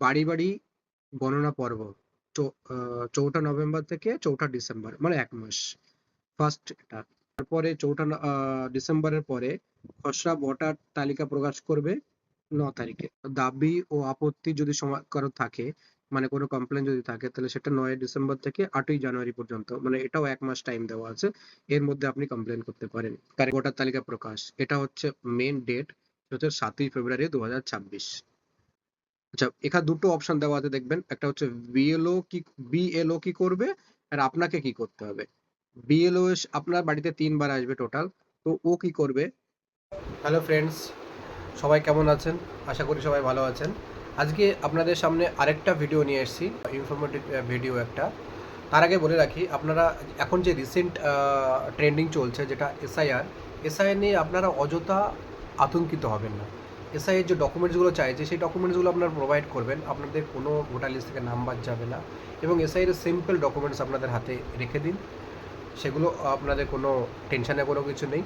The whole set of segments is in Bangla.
বাড়ি বাড়ি গণনা পর্ব। চৌঠা নভেম্বর থেকে চৌঠা ডিসেম্বর মানে এক মাস। ফার্স্ট এটা। তারপরে চৌঠা ডিসেম্বরের পরে খসড়া ভোটার তালিকা প্রকাশ করবে ন তারিখে। দাবি ও আপত্তি যদি কারও থাকে মানে কোনো কমপ্লেন যদি থাকে, তাহলে সেটা নয় ডিসেম্বর থেকে আটই জানুয়ারি পর্যন্ত মানে এটাও এক মাস টাইম দেওয়া আছে। এর মধ্যে আপনি কমপ্লেন করতে পারেন। ভোটার তালিকা প্রকাশ, এটা হচ্ছে মেন ডেট হচ্ছে সাতই ফেব্রুয়ারি দু হাজার ছাব্বিশ। আচ্ছা এখানে দুটো অপশন দেওয়া আছে, দেখবেন। একটা হচ্ছে বিএলও কি বিএলও কি করবে, আর আপনাকে কি করতে হবে? বিএলও আপনার বাড়িতে তিনবার আসবে টোটাল তো ও কি করবে? হ্যালো ফ্রেন্ডস সবাই কেমন আছেন? আশা করি সবাই ভালো আছেন। আজকে আপনাদের সামনে আরেকটা ভিডিও নিয়ে এসেছি ইনফরমেটিভ ভিডিও একটা। তার আগে বলে রাখি, আপনারা এখন যে রিসেন্ট ট্রেন্ডিং চলছে, যেটা এসআইআর এসআইআর নিয়ে আপনারা অযথা আতঙ্কিত হবেন না। এসআইয়ের যে ডকুমেন্টসগুলো চাইছে সেই ডকুমেন্টসগুলো আপনারা প্রোভাইড করবেন, আপনাদের কোনো ভোটার লিস্ট থেকে নাম বাদ যাবে না এবং এসআইয়ের সিম্পল ডকুমেন্টস আপনাদের হাতে রেখে দিন। সেগুলো আপনাদের কোনো টেনশনে কোনো কিছু নেই।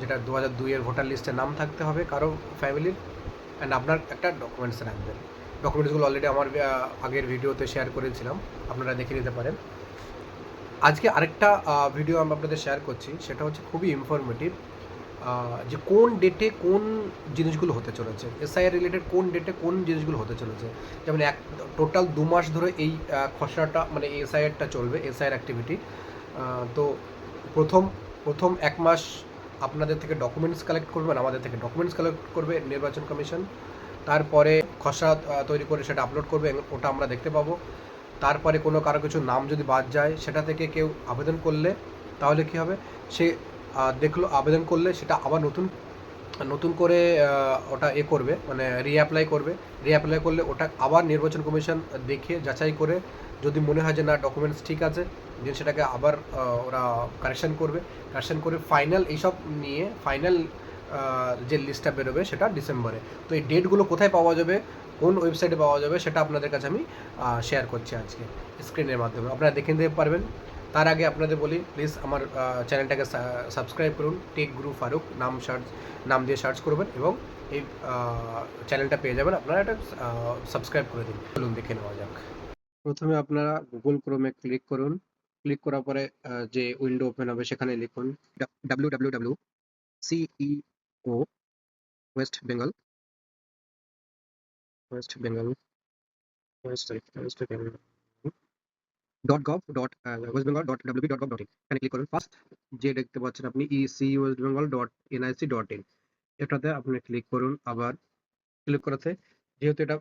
যেটা দু হাজার দুইয়ের ভোটার লিস্টে নাম থাকতে হবে কারও ফ্যামিলির অ্যান্ড আপনার একটা ডকুমেন্টস রাখবেন। ডকুমেন্টসগুলো অলরেডি আমার আগের ভিডিওতে শেয়ার করেছিলাম। আপনারা দেখে নিতে পারেন। আজকে আরেকটা ভিডিও আমি আপনাদের শেয়ার করছি। সেটা হচ্ছে খুবই ইনফরমেটিভ যে কোন ডেটে কোন জিনিসগুলো হতে চলেছে এসআইআর রিলেটেড কোন ডেটে কোন জিনিসগুলো হতে চলেছে? যেমন এক টোটাল দু মাস ধরে এই খসড়াটা মানে এসআইআরটা চলবে এসআইআর অ্যাক্টিভিটি তো প্রথম প্রথম এক মাস আপনাদের থেকে ডকুমেন্টস কালেক্ট করবেন আমাদের থেকে ডকুমেন্টস কালেক্ট করবে নির্বাচন কমিশন, তারপরে খসড়া তৈরি করে সেটা আপলোড করবে ওটা আমরা দেখতে পাবো। তারপরে কোনো কারও কিছু নাম যদি বাদ যায়, সেটা থেকে কেউ আবেদন করলে তাহলে কি হবে? সে দেখল, আবেদন করলে সেটা আবার নতুন নতুন করে ওটা এ করবে মানে রিঅ্যাপ্লাই করবে। রিঅ্যাপ্লাই করলে ওটা আবার নির্বাচন কমিশন দেখে যাচাই করে যদি মনে হয় যে না ডকুমেন্টস ঠিক আছে দেন সেটাকে আবার ওরা কারেকশন করবে। কারেকশন করে ফাইনাল এইসব নিয়ে ফাইনাল যে লিস্টটা বেরোবে সেটা ডিসেম্বরে। তো এই ডেটগুলো কোথায় পাওয়া যাবে, কোন ওয়েবসাইটে পাওয়া যাবে, সেটা আপনাদের কাছে আমি শেয়ার করছি আজকে স্ক্রিনের মাধ্যমে। আপনারা দেখে নিতে পারবেন। তার আগে আপনাদের বলি প্লিজ আমার চ্যানেলটাকে সাবস্ক্রাইব করুন টেক গুরু ফারুক নাম সার্চ নাম দিয়ে সার্চ করবেন এবং এই চ্যানেলটা পেয়ে যাবেন। আপনারা এটা সাবস্ক্রাইব করে দিন। চলুন দেখে নেওয়া যাক। প্রথমে আপনারা গুগল ক্রোমে ক্লিক করুন। ক্লিক করার পরে যে উইন্ডো ওপেন হবে সেখানে লিখুন W W W CEO West Bengal West Bengal West West Bengal dot gov dot West Bengal dot WB dot click করুন ফার্স্ট যে দেখতে পাচ্ছেন আপনি EC West Bengal dot NIC dot in এটাতে আপনি ক্লিক করুন, আবার ক্লিক করাতে যেহেতু এটা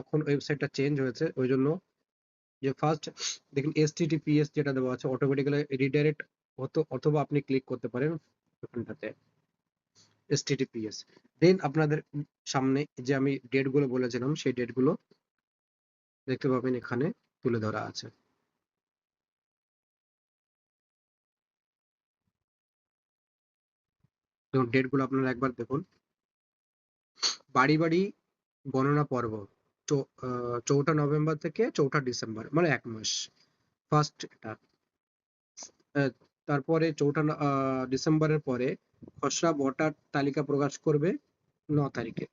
এখন ওয়েবসাইটটা চেঞ্জ হয়েছে, ওই জন্য যে ফার্স্ট দেখুন এসটিটিপিএস যেটা দেওয়া আছে অটোমেটিক্যালি রিডাইরেক্ট হতো, অথবা আপনি ক্লিক করতে পারেন ওখানটাতে এসটিটিপিএস দেন আপনাদের সামনে যে আমি ডেটগুলো বলেছিলাম, সেই ডেটগুলো দেখতে পাবেন এখানে তুলে ধরা আছে। দেখুন ডেটগুলো আপনারা একবার দেখুন। বাড়ি বাড়ি গণনা পর্ব চৌঠা নভেম্বর থেকে চৌঠা ডিসেম্বর মানে এক মাস। ফার্স্ট এটা। তারপরে চৌঠা ডিসেম্বরের পরে খসড়া ভোটার তালিকা প্রকাশ করবে ন তারিখে।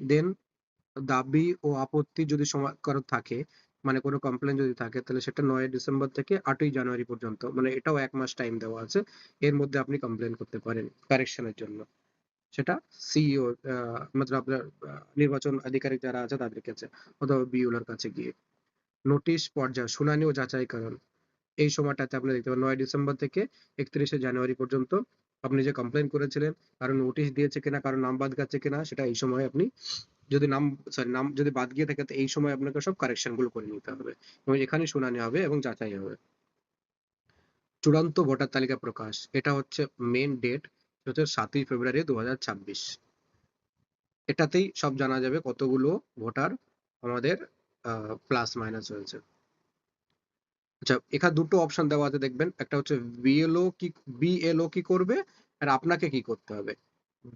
দেন দাবি ও আপত্তি যদি সমা- কারও থাকে মানে কোনো কমপ্লেন যদি থাকে, তাহলে সেটা নয় ডিসেম্বর থেকে আটই জানুয়ারি পর্যন্ত মানে এটাও এক মাস টাইম দেওয়া আছে। এর মধ্যে আপনি কমপ্লেন করতে পারেন কারেকশনের জন্য। সেটা সিইও মতলব আপনার নির্বাচন আধিকারিক যারা আছে তাদের কাছে অথবা বিউলার কাছে গিয়ে। নোটিশ পর্যায় শুনানি ও যাচাইকরণ। এই সময়টাতে আপনি দেখতে পাবেন নয় ডিসেম্বর থেকে একত্রিশে জানুয়ারি পর্যন্ত আপনি যে কমপ্লেন করেছিলেন কারণ নোটিশ দিয়েছে কিনা কারণ নাম বাদ গেছে কিনা, সেটা এই সময় আপনি যদি নাম সরি নাম যদি বাদ গিয়ে থাকে, তো এই সময় আপনাকে সব কারেকশনগুলো করে নিতে হবে। এবং এখানে শুনানি হবে এবং যাচাই হবে। চূড়ান্ত ভোটার তালিকা প্রকাশ। এটা হচ্ছে মেন ডেট হচ্ছে সাতই ফেব্রুয়ারি দু হাজার ছাব্বিশ। এটাতেই সব জানা যাবে কতগুলো ভোটার আমাদের প্লাস মাইনাস হয়েছে। আচ্ছা এখানে দুটো অপশন দেওয়া আছে, দেখবেন। একটা হচ্ছে বিএলও কি বিএলও কি করবে, আর আপনাকে কি করতে হবে?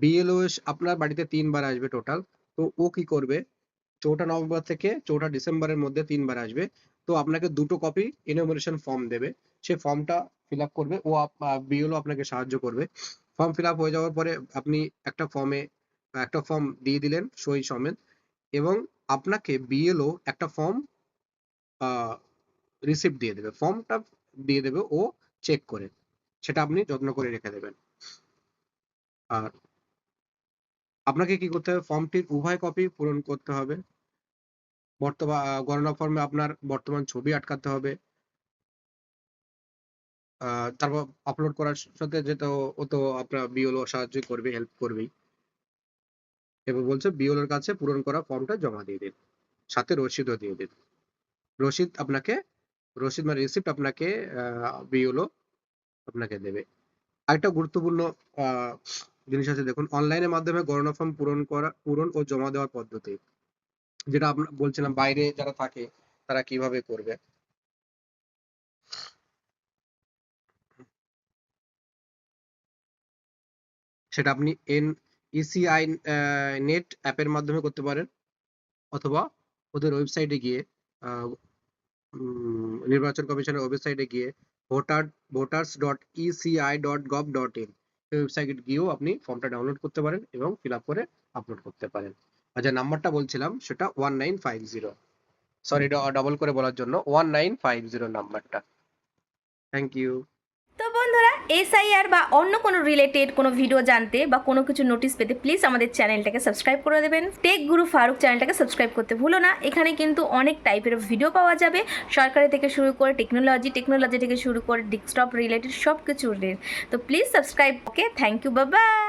বিএলও আপনার বাড়িতে তিনবার আসবে টোটাল তো ও কি করবে? চৌঠা নভেম্বর থেকে চৌঠা ডিসেম্বরের মধ্যে তিনবার আসবে। তো আপনাকে দুটো কপি ইনোমিনেশন ফর্ম দেবে। সে ফর্মটা ফিল আপ করবে। ও বিএলও আপনাকে সাহায্য করবে। ফর্ম ফিল আপ হয়ে যাওয়ার পরে আপনি একটা ফর্মে একটা ফর্ম দিয়ে দিলেন সই সমেত এবং আপনাকে বিএলও একটা ফর্ম রিসিপ্ট দিয়ে দেবে। ফর্মটা দিয়ে দেবে ও চেক করে। সেটা আপনি যত্ন করে রেখে দেবেন। আর আপনাকে কি করতে হবে? ফর্মটির উভয় কপি পূরণ করতে হবে। বর্তমান গণনা ফর্মে আপনার বর্তমান ছবি আটকাতে হবে। তারপর আপলোড করার সাথে যেটা ও- তো আপনার বিওলো সাহায্য করবে হেল্প করবেই। এবার বলছে বিওলোর কাছে পূরণ করা ফর্মটা জমা দিয়ে দিন, সাথে রসিদও দিয়ে দিন। রসিদ আপনাকে, রসিদ মানে রিসিপ্ট আপনাকে বিওলো আপনাকে দেবে। আরেকটা গুরুত্বপূর্ণ জিনিস আছে। দেখুন অনলাইনের মাধ্যমে গণনা ফর্ম পূরণ করা, পূরণ ও জমা দেওয়ার পদ্ধতি, যেটা আপনার বলছিলাম বাইরে যারা থাকে, তারা কীভাবে করবে? সেটা আপনি এন ইসিআই নেট অ্যাপের মাধ্যমে করতে পারেন, অথবা ওদের ওয়েবসাইটে গিয়ে নির্বাচন কমিশনের ওয়েবসাইটে গিয়ে voter voters dot ECI dot gov dot in ওয়েবসাইটে গিয়েও আপনি ফর্মটা ডাউনলোড করতে পারেন এবং ফিল করে আপলোড করতে পারেন। আর যে নাম্বারটা বলছিলাম, সেটা one nine five zero sorry double করে বলার জন্য ওয়ান নাইন ফাইভ জিরো নাম্বারটা। থ্যাংক ইউ তো বন্ধুরা এসআইআর বা অন্য কোনো রিলেটেড কোনো ভিডিও জানতে বা কোনো কিছু নোটিস পেতে প্লিজ আমাদের চ্যানেলটাকে সাবস্ক্রাইব করে দেবেন। টেক গুরু ফারুক চ্যানেলটাকে সাবস্ক্রাইব করতে ভুলো না। এখানে কিন্তু অনেক টাইপের ভিডিও পাওয়া যাবে। সরকারি থেকে শুরু করে টেকনোলজি টেকনোলজি থেকে শুরু করে ডেস্কটপ রিলেটেড সব কিছু তো please subscribe okay thank you বাবা